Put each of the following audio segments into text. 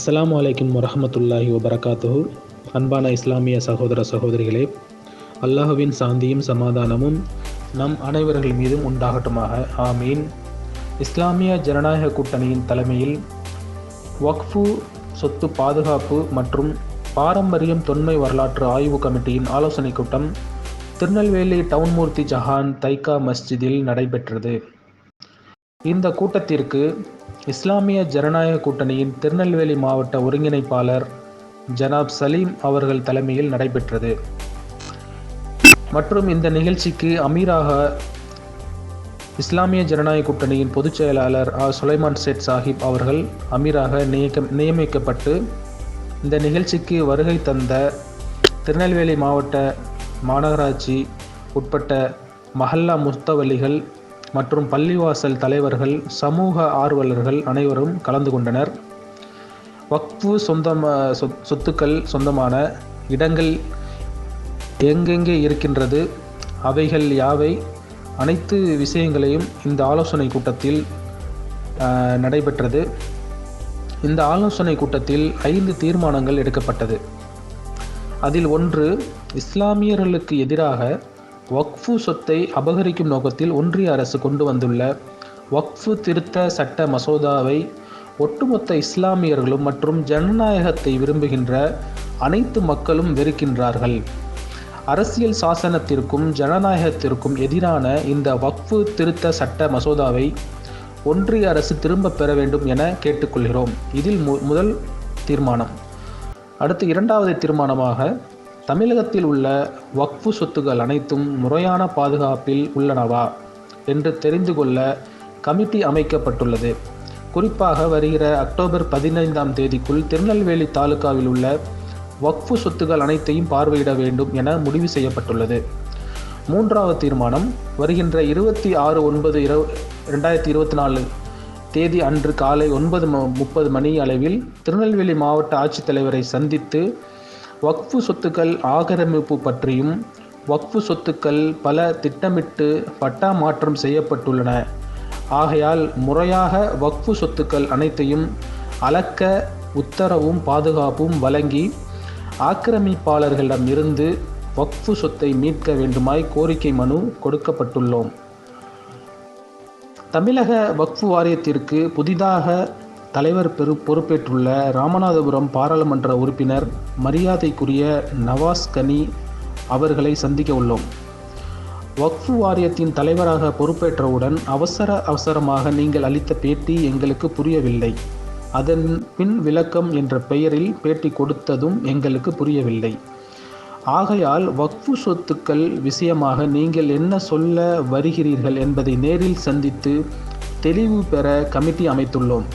அஸ்லாம் வலைக்கம் வரமத்துல்லாஹி வபரகாத்துஹு. அன்பான இஸ்லாமிய சகோதர சகோதரிகளே அல்லாஹுவின் சாந்தியும் சமாதானமும் நம் அனைவர்கள் மீதும் உண்டாகட்டுமாக. ஆமீன். இஸ்லாமிய ஜனநாயக கூட்டணியின் தலைமையில் வக்ஃபு சொத்து பாதுகாப்பு மற்றும் பாரம்பரியம் தொன்மை வரலாற்று ஆய்வு கமிட்டியின் ஆலோசனைக் கூட்டம் திருநெல்வேலி டவுன்மூர்த்தி ஜஹான் தைக்கா மஸ்ஜிதில் நடைபெற்றது. இந்த கூட்டத்திற்கு இஸ்லாமிய ஜனநாயக கூட்டணியின் திருநெல்வேலி மாவட்ட ஒருங்கிணைப்பாளர் ஜனாப் சலீம் அவர்கள் தலைமையில் நடைபெற்றது. மற்றும் இந்த நிகழ்ச்சிக்கு அமீராக இஸ்லாமிய ஜனநாயக கூட்டணியின் பொதுச் செயலாளர் ஆ. சுலைமான் சேட் சாஹிப் அவர்கள் அமீராக நியக்க நியமிக்கப்பட்டு இந்த நிகழ்ச்சிக்கு வருகை தந்த திருநெல்வேலி மாவட்ட மாநகராட்சி உட்பட்ட மஹல்லா முஸ்தவல்லிகள் மற்றும் பள்ளிவாசல் தலைவர்கள் சமூக ஆர்வலர்கள் அனைவரும் கலந்து கொண்டனர். வக்ஃபு சொந்தம் சொத்துக்கள் சொந்தமான இடங்கள் எங்கெங்கே இருக்கின்றது அவைகள் யாவை? அனைத்து விஷயங்களையும் இந்த ஆலோசனை கூட்டத்தில் நடைபெற்றது. இந்த ஆலோசனை கூட்டத்தில் ஐந்து தீர்மானங்கள் எடுக்கப்பட்டது. அதில் ஒன்று இஸ்லாமியர்களுக்கு எதிராக வக்ஃபு சொத்தை அபகரிக்கும் நோக்கத்தில் ஒன்றிய அரசு கொண்டு வந்துள்ள வக்ஃபு திருத்த சட்ட மசோதாவை ஒட்டுமொத்த இஸ்லாமியர்களும் மற்றும் ஜனநாயகத்தை விரும்புகின்ற அனைத்து மக்களும் வெறுக்கின்றார்கள். அரசியல் சாசனத்திற்கும் ஜனநாயகத்திற்கும் எதிரான இந்த வக்ஃபு திருத்த சட்ட மசோதாவை ஒன்றிய அரசு திரும்ப பெற வேண்டும் என கேட்டுக்கொள்கிறோம். இதில் மு முதல் தீர்மானம். அடுத்து இரண்டாவது தீர்மானமாக தமிழகத்தில் உள்ள வக்ஃபு சொத்துக்கள் அனைத்தும் முறையான பாதுகாப்பில் உள்ளனவா என்று தெரிந்து கொள்ள கமிட்டி அமைக்கப்பட்டுள்ளது. குறிப்பாக வருகிற அக்டோபர் பதினைந்தாம் தேதிக்குள் திருநெல்வேலி தாலுகாவில் உள்ள வக்ஃபு சொத்துக்கள் அனைத்தையும் பார்வையிட வேண்டும் என முடிவு செய்யப்பட்டுள்ளது. மூன்றாவது தீர்மானம் வருகின்ற இருபத்தி ஆறு ஒன்பது இரவு ரெண்டாயிரத்தி இருபத்தி நாலு தேதி அன்று காலை ஒன்பது முப்பது மணி அளவில் திருநெல்வேலி மாவட்ட ஆட்சித்தலைவரை சந்தித்து வக்ஃபு சொத்துக்கள் ஆக்கிரமிப்பு பற்றியும் வக்ஃபு சொத்துக்கள் பல திட்டமிட்டு பட்டா மாற்றம் செய்யப்பட்டுள்ளன. ஆகையால் முறையாக வக்ஃபு சொத்துக்கள் அனைத்தையும் அளக்க உத்தரவும் பாதுகாப்பும் வழங்கி ஆக்கிரமிப்பாளர்களிடம் இருந்து வக்ஃபு சொத்தை மீட்க வேண்டுமாய் கோரிக்கை மனு கொடுக்கப்பட்டுள்ளோம். தமிழக வக்ஃபு வாரியத்திற்கு புதிதாக தலைவர் பெரு பொறுப்பேற்றுள்ள ராமநாதபுரம் பாராளுமன்ற உறுப்பினர் மரியாதைக்குரிய நவாஸ் கனி அவர்களை சந்திக்க உள்ளோம். வக்ஃபு வாரியத்தின் தலைவராக பொறுப்பேற்றவுடன் அவசர அவசரமாக நீங்கள் அளித்த பேட்டி எங்களுக்கு புரியவில்லை. அதன் பின் விளக்கம் என்ற பெயரில் பேட்டி கொடுத்ததும் எங்களுக்கு புரியவில்லை. ஆகையால் வக்ஃபு சொத்துக்கள் விஷயமாக நீங்கள் என்ன சொல்ல வருகிறீர்கள் என்பதை நேரில் சந்தித்து தெளிவு பெற கமிட்டி அமைத்துள்ளோம்.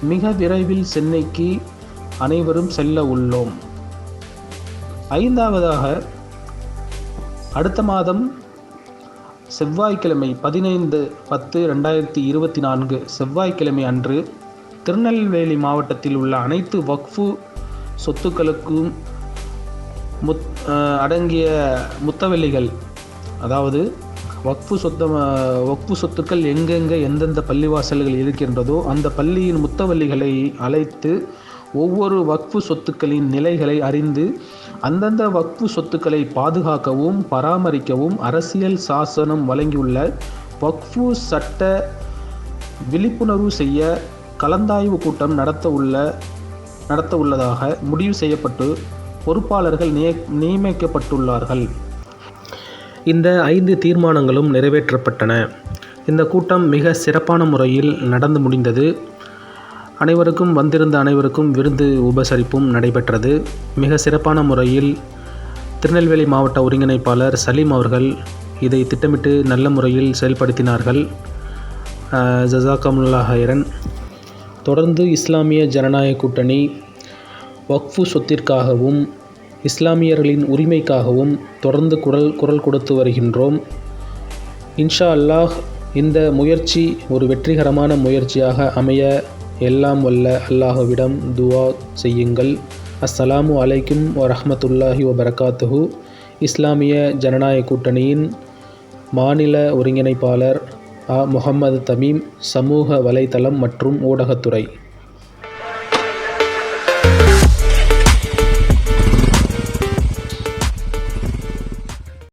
மிக விரைவில் சென்னைக்கு அனைவரும் செல்ல உள்ளோம். ஐந்தாவதாக அடுத்த மாதம் செவ்வாய்க்கிழமை பதினைந்து பத்து ரெண்டாயிரத்தி இருபத்தி நான்கு செவ்வாய்க்கிழமை அன்று திருநெல்வேலி மாவட்டத்தில் உள்ள அனைத்து வக்ஃபு சொத்துக்களுக்கும் முத் அடங்கிய முத்தவெளிகள் அதாவது வக்ஃபு சொத்த வக்ஃபு சொத்துக்கள் எங்கெங்கே எந்தெந்த பள்ளிவாசல்கள் இருக்கின்றதோ அந்த பள்ளியின் முத்தவல்லிகளை அழைத்து ஒவ்வொரு வக்ஃபு சொத்துக்களின் நிலைகளை அறிந்து அந்தந்த வக்ஃபு சொத்துக்களை பாதுகாக்கவும் பராமரிக்கவும் அரசியல் சாசனம் வழங்கியுள்ள வக்ஃபு சட்ட விழிப்புணர்வு செய்ய கலந்தாய்வு கூட்டம் நடத்த உள்ள நடத்த உள்ளதாக முடிவு செய்யப்பட்டு பொறுப்பாளர்கள் நிய நியமிக்கப்பட்டுள்ளார்கள். இந்த ஐந்து தீர்மானங்களும் நிறைவேற்றப்பட்டன. இந்த கூட்டம் மிக சிறப்பான முறையில் நடந்து முடிந்தது. அனைவருக்கும் வந்திருந்த அனைவருக்கும் விருந்து உபசரிப்பும் நடைபெற்றது. மிக சிறப்பான முறையில் திருநெல்வேலி மாவட்ட ஒருங்கிணைப்பாளர் சலீம் அவர்கள் இதை திட்டமிட்டு நல்ல முறையில் செயல்படுத்தினார்கள். ஜசாகமுல்லா ஹைரன். தொடர்ந்து இஸ்லாமிய ஜனநாயக கூட்டணி வக்ஃபு சொத்திற்காகவும் இஸ்லாமியர்களின் உரிமைக்காகவும் தொடர்ந்து குரல் குரல் கொடுத்து வருகின்றோம். இன்ஷா அல்லாஹ் இந்த முயற்சி ஒரு வெற்றிகரமான முயற்சியாக அமைய எல்லாம் வல்ல அல்லாஹுவிடம் துவா செய்யுங்கள். அஸ்ஸலாமு அலைக்கும் வரஹமத்துல்லாஹி வபரகாத்துஹு. இஸ்லாமிய ஜனநாயக கூட்டணியின் மாநில ஒருங்கிணைப்பாளர் அ. முகமது தமீம் சமூக வலைதளம் மற்றும் ஊடகத்துறை.